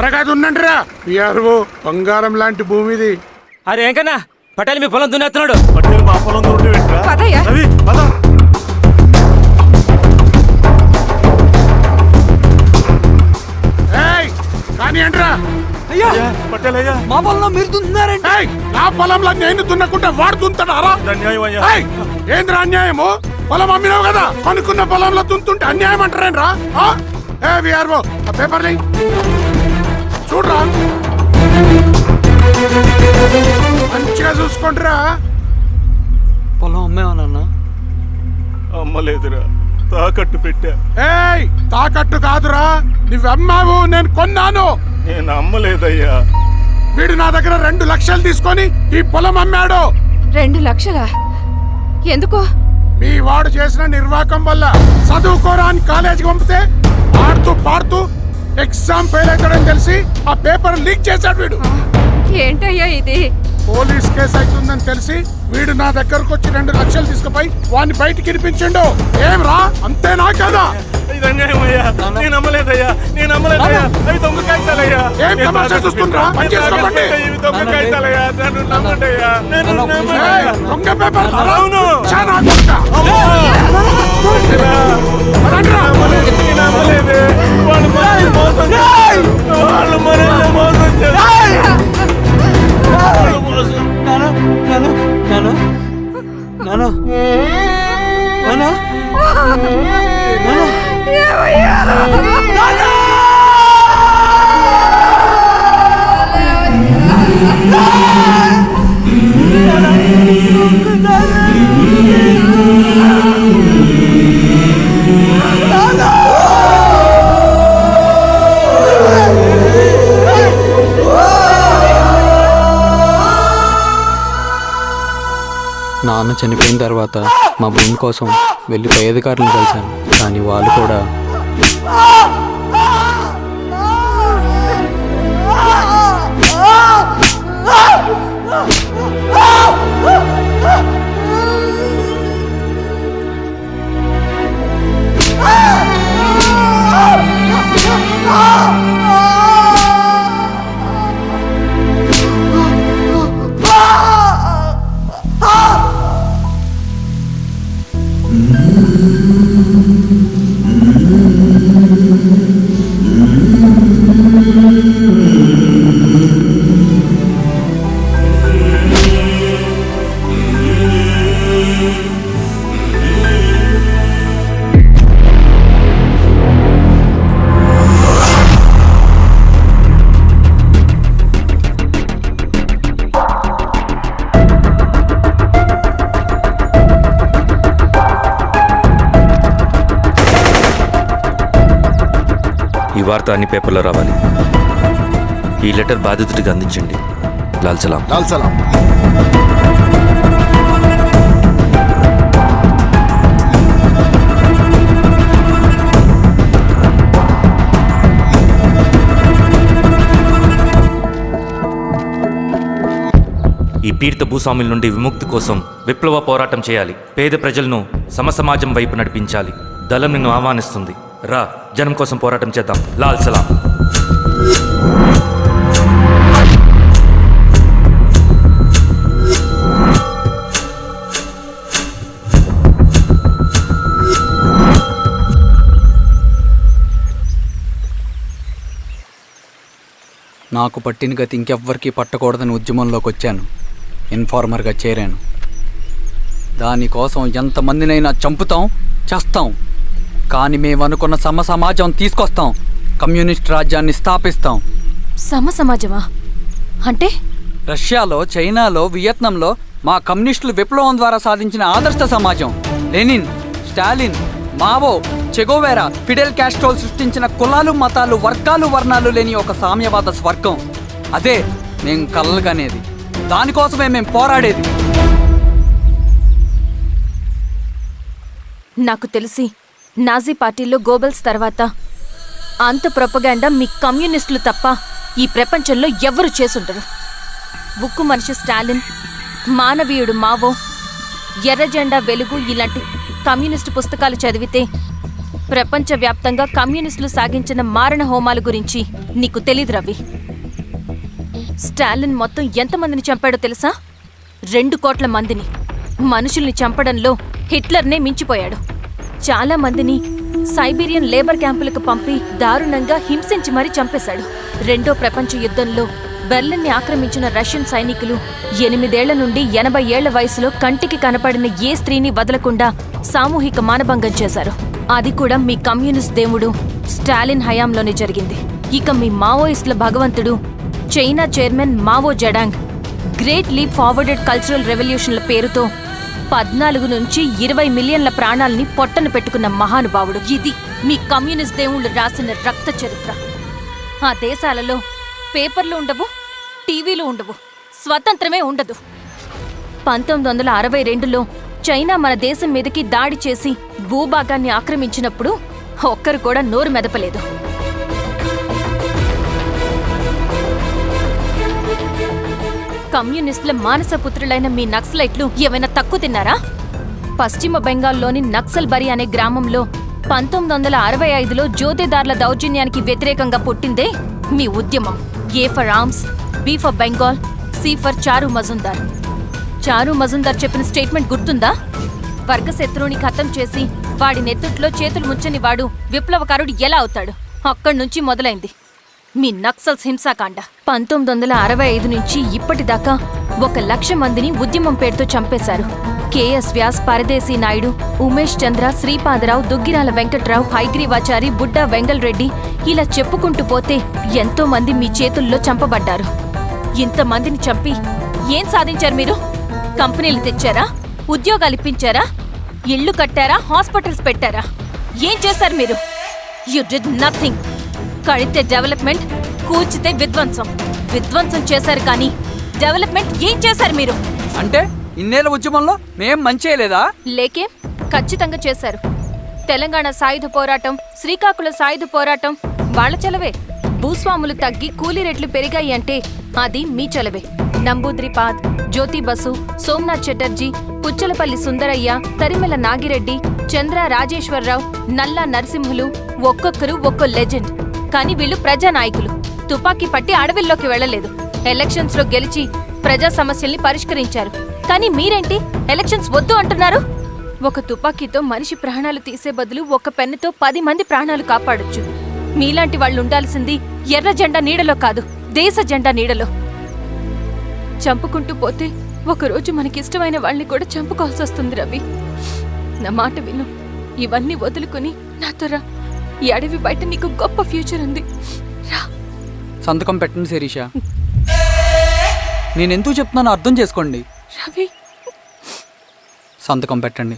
త్వరగా దున్నండి రా పిఆర్ఓ బంగారం లాంటి భూమిది. అరే ఏంకన్నా? పటేల్ మీ పొలం దున్నేస్తున్నాడు పట్టేలు మా పొలం పదయ్యా. రవి పద. ఏయ్ కానీ ఏంట్రా అయ్యా పట్టేలు అయ్యా. మా పొలంలో మీరు దున్నుతున్నారండి. ఏయ్ నా పొలంలో నేను దున్నకుంటే వాడు దున్నుతాడారా? ఇది అన్యాయం అయ్యా. ఏయ్ ఏంద్రా అన్యాయము? పొలం అమ్మినావు కదా? కొనుక్కున్న పొలంలో దున్తుంటే అన్యాయం అంటారేంట్రా? ఆ? ఏ విఆర్ఓ ఆ పేపర్లు చూడరా. మంచిగా చూసుకుంటారా. పొలం అమ్మేమన్నా అమ్మలేదురా తాకట్టు పెట్టా. ఏయ్ తాకట్టు కాదురా. నువ్వమ్మావు నేను కొన్నాను. నేను అమ్మలేదయ్యా. వీడు నా దగ్గర రెండు లక్షలు తీసుకొని ఈ పొలం అమ్మాడు. రెండు లక్షలా? ఎందుకో? మీ వాడు చేసిన నిర్వాకం వల్ల చదువుకోరా అని కాలేజీకి పంపితే ఆడుతూ పాడుతూ ఎగ్జామ్ ఫెయిల్ అవుతాడని తెలిసి ఆ పేపర్ లీక్ చేశాడు వీడు. ఏంటయ్యా ఇది? పోలీస్ కేసు అవుతుందని తెలిసి వీడు నా దగ్గరకు వచ్చి రెండు లక్షలు తీసుకుపోయి వాడిని బయటికి వినిపించిండు ఏం రా? అంతేనా కదా. నేను నేను అవి దొంగ కాగితాలయ్యా. ఏం తమాషా చూస్తుండ్రా? పెట్టా. పని చేసుకోకండి. ఇవి దొంగ కాగితాలయ్యా నన్ను నమ్మండయ్యా నేను అన్న, ఒక్క నిమిషం. నమ్మనయ్యా. ఏయ్, దొంగ పేపర్. అవును. చాలా నాన్న చనిపోయిన తర్వాత మా భూమి కోసం వెళ్ళి పై అధికారులను కలిశాను. కానీ వాళ్ళు కూడా వార్త అన్ని పేపర్లో రావాలి. ఈ లెటర్ బాధితుడికి అందించండి. లాల్ సలాం. లాల్ సలాం. ఈ పీడిత భూస్వాముల నుండి విముక్తి కోసం విప్లవ పోరాటం చేయాలి. పేద ప్రజలను సమసమాజం వైపు నడిపించాలి. దళం నిన్ను ఆహ్వానిస్తుంది. రా జనం కోసం పోరాటం చేద్దాం. లాల్ సలాం. నాకు పట్టిన గతి ఇంకెవ్వరికీ పట్టకూడదని ఉద్యమంలోకి వచ్చాను. ఇన్ఫార్మర్గా చేరాను. దానికోసం ఎంతమందినైనా చంపుతాం చేస్తాం. కానీ మేము అనుకున్న సమ సమాజం తీసుకొస్తాం. కమ్యూనిస్ట్ రాజ్యాన్ని స్థాపిస్తాం. సమ సమాజమా అంటే? రష్యాలో చైనాలో వియత్నంలో మా కమ్యూనిస్టులు విప్లవం ద్వారా సాధించిన ఆదర్శ సమాజం. Lenin Stalin Mao Che Guevara Fidel Castrol సృష్టించిన కులాలు మతాలు వర్గాలు వర్ణాలు లేని ఒక సామ్యవాద స్వర్గం. అదే మేం కలలుగనేది. దానికోసమే మేం పోరాడేది. నాకు తెలిసి నాజీ పార్టీలో గోబెల్స్ తర్వాత అంత ప్రొపగాండా మీ కమ్యూనిస్టులు తప్ప ఈ ప్రపంచంలో ఎవ్వరు చేసుండరు. ఉక్కు మనిషి స్టాలిన్ మానవీయుడు మావో ఎర్రజెండా వెలుగు ఇలాంటి కమ్యూనిస్టు పుస్తకాలు చదివితే ప్రపంచవ్యాప్తంగా కమ్యూనిస్టులు సాగించిన మారణ హోమాల గురించి నీకు తెలీదు రవి. స్టాలిన్ మొత్తం ఎంతమందిని చంపాడో తెలుసా? రెండు కోట్ల మందిని. మనుషుల్ని చంపడంలో హిట్లర్నే మించిపోయాడు. చాలా మందిని సైబీరియన్ లేబర్ క్యాంపులకు పంపి దారుణంగా హింసించి మరీ చంపేశాడు. రెండో ప్రపంచ యుద్ధంలో బెర్లిన్ని ఆక్రమించిన రష్యన్ సైనికులు ఎనిమిదేళ్ళ నుండి ఎనభై ఏళ్ళ వయసులో కంటికి కనపడిన ఏ స్త్రీని వదలకుండా సామూహిక మానభంగం చేశారు. అది కూడా మీ కమ్యూనిస్ట్ దేవుడు స్టాలిన్ హయాంలోనే జరిగింది. ఇక మీ మావోయిస్టుల భగవంతుడు China chairman Mao Zedong great leap forwarded cultural రెవల్యూషన్ల పేరుతో పద్నాలుగు నుంచి ఇరవై మిలియన్ల ప్రాణాల్ని పొట్టన పెట్టుకున్న మహానుభావుడు ఇది. మీ కమ్యూనిస్ట్ దేవుళ్ళు రాసిన రక్త చరిత్ర. ఆ దేశాలలో పేపర్లు ఉండవు టీవీలు ఉండవు స్వతంత్రమే ఉండదు. పంతొమ్మిది వందల అరవై రెండులో చైనా మన దేశం మీదకి దాడి చేసి భూభాగాన్ని ఆక్రమించినప్పుడు ఒక్కరు కూడా నోరు మెదపలేదు. కమ్యూనిస్టుల మానసపుత్రులైన మీ నక్సలైట్లు ఏమైనా తక్కువ తిన్నారా? పశ్చిమ బెంగాల్లోని నక్సల్ బరి అనే గ్రామంలో పంతొమ్మిది వందల అరవై ఐదులో జ్యోతిదార్ల దౌర్జన్యానికి వ్యతిరేకంగా పుట్టిందే మీ ఉద్యమం. A for arms B for Bengal C for Charu Majumdar Charu Majumdar చెప్పిన స్టేట్మెంట్ గుర్తుందా? వర్గశత్రువుని ఖతం చేసి వాడి నెత్తుట్లో చేతులు ముచ్చని వాడు విప్లవకారుడు ఎలా అవుతాడు? అక్కడి నుంచి మొదలైంది. మీ నక్సల్స్ హింసాకాండ. పంతొమ్మిది వందల అరవై ఐదు నుంచి ఇప్పటిదాకా ఒక లక్ష మందిని ఉద్యమం పేరుతో చంపేశారు. కేఎస్ వ్యాస్ పరదేశీ నాయుడు ఉమేష్ చంద్ర శ్రీపాదరావు దుగ్గిరాల వెంకట్రావు హైగ్రీవాచారి బుడ్డా వెంగళరెడ్డి ఇలా చెప్పుకుంటూ పోతే ఎంతో మంది మీ చేతుల్లో చంపబడ్డారు. ఇంతమందిని చంపి ఏం సాధించారు మీరు? కంపెనీలు తెచ్చారా? ఉద్యోగాలు ఇప్పించారా? ఇళ్ళు కట్టారా? హాస్పిటల్స్ పెట్టారా? ఏం చేశారు మీరు? You did nothing. కడితే డెవలప్మెంట్ కూల్చితే విధ్వంసం. విధ్వంసం చేశారు కానీ డెవలప్మెంట్ ఏం చేశారు మీరు? అంటే ఇన్నేళ్ళ ఉద్యమంలో మేం మంచి లేకే ఖచ్చితంగా చేశారు. తెలంగాణ సాయుధ పోరాటం శ్రీకాకుళం సాయుధ పోరాటం వాళ్ళ చలవే. భూస్వాములు తగ్గి కూలీ రేట్లు పెరిగాయి అంటే అది మీ చలవే. నంబూద్రిపాద్ జ్యోతి బసు సోమనాథ్ చటర్జీ పుచ్చలపల్లి సుందరయ్య తరిమెల నాగిరెడ్డి చంద్ర రాజేశ్వరరావు నల్లా నరసింహులు ఒక్కొక్కరు ఒక్కో లెజెండ్. కానీ వీళ్ళు ప్రజానాయకులు. తుపాకీ పట్టి అడవిల్లోకి వెళ్ళలేదు. ఎలక్షన్స్లో గెలిచి ప్రజా సమస్యల్ని పరిష్కరించారు. కానీ మీరేంటి? ఎలక్షన్స్ వద్దు అంటున్నారు? ఒక తుపాకీతో మనిషి ప్రాణాలు తీసే బదులు ఒక పెన్నుతో పది మంది ప్రాణాలు కాపాడొచ్చు. మీలాంటి వాళ్ళు ఉండాల్సింది ఎర్ర జెండా నీడలో కాదు దేశ జెండా నీడలో. చంపుకుంటూ పోతే ఒకరోజు మనకిష్టమైన వాళ్ళని కూడా చంపుకోవాల్సి వస్తుంది రవి. నా మాట విను. ఇవన్నీ వదులుకుని నాతో రా. ఈ అడవి బయట నీకు గొప్ప ఫ్యూచర్ ఉంది. సంతకం పెట్టండి శిరీష. నేను ఎందుకు చెప్తున్నానో అర్థం చేసుకోండి. రవి. సంతకం పెట్టండి.